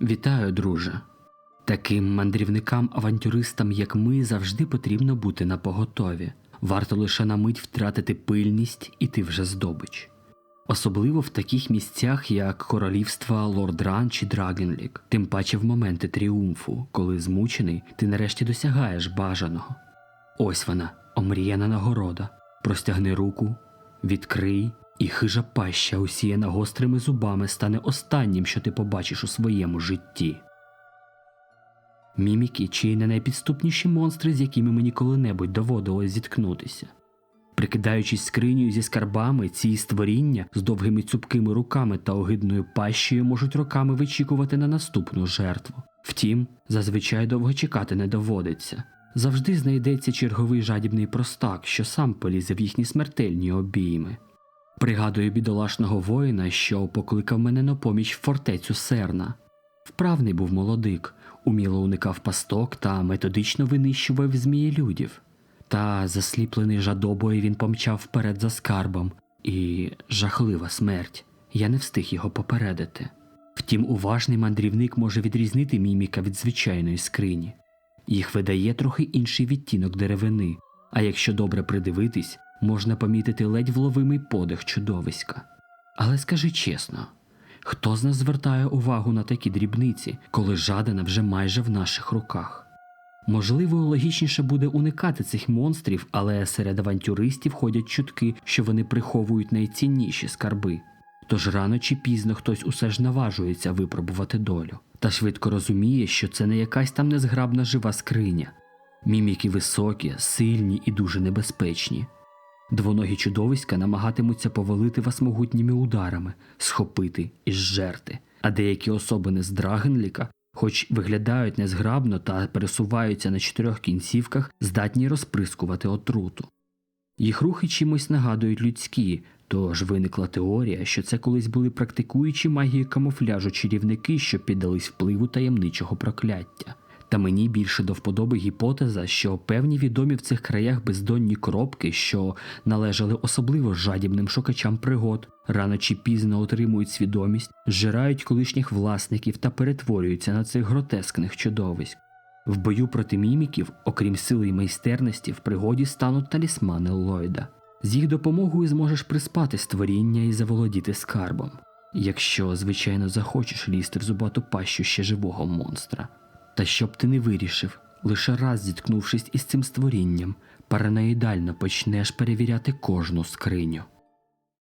Вітаю, друже. Таким мандрівникам-авантюристам, як ми, завжди потрібно бути на поготові. Варто лише на мить втратити пильність, і ти вже здобич. Особливо в таких місцях, як королівства Лордран чи Драгенлік, тим паче в моменти тріумфу, коли змучений, ти нарешті досягаєш бажаного. Ось вона, омріяна нагорода. Простягни руку, відкрий, і хижа паща, усіяна гострими зубами, стане останнім, що ти побачиш у своєму житті. Міміки чи не найпідступніші монстри, з якими мені коли-небудь доводилось зіткнутися. Прикидаючись скринею зі скарбами, ці створіння з довгими цупкими руками та огидною пащею можуть роками вичікувати на наступну жертву. Втім, зазвичай довго чекати не доводиться. Завжди знайдеться черговий жадібний простак, що сам полізе в їхні смертельні обійми. Пригадую бідолашного воїна, що покликав мене на поміч в фортецю Серна. Вправний був молодик, уміло уникав пасток та методично винищував змієлюдів. Та засліплений жадобою він помчав вперед за скарбом, і жахлива смерть. Я не встиг його попередити. Втім, уважний мандрівник може відрізнити міміка від звичайної скрині. Їх видає трохи інший відтінок деревини, а якщо добре придивитись, можна помітити ледь вловимий подих чудовиська. Але скажи чесно, хто з нас звертає увагу на такі дрібниці, коли жадана вже майже в наших руках? Можливо, логічніше буде уникати цих монстрів, але серед авантюристів ходять чутки, що вони приховують найцінніші скарби. Тож рано чи пізно хтось усе ж наважується випробувати долю, та швидко розуміє, що це не якась там незграбна жива скриня. Міміки високі, сильні і дуже небезпечні. Двоногі чудовиська намагатимуться повалити вас могутніми ударами, схопити і зжерти, а деякі особини з Драгенліка, хоч виглядають незграбно та пересуваються на чотирьох кінцівках, здатні розприскувати отруту. Їх рухи чимось нагадують людські, тож виникла теорія, що це колись були практикуючі магію камуфляжу чарівники, що піддались впливу таємничого прокляття. Та мені більше до вподоби гіпотеза, що певні відомі в цих краях бездонні кропки, що належали особливо жадібним шукачам пригод, рано чи пізно отримують свідомість, зжирають колишніх власників та перетворюються на цих гротескних чудовиськ. В бою проти міміків, окрім сили й майстерності, в пригоді стануть талісмани Ллойда. З їх допомогою зможеш приспати створіння і заволодіти скарбом, якщо, звичайно, захочеш лізти в зубату пащу ще живого монстра. Та щоб ти не вирішив, лише раз зіткнувшись із цим створінням, параноїдально почнеш перевіряти кожну скриню.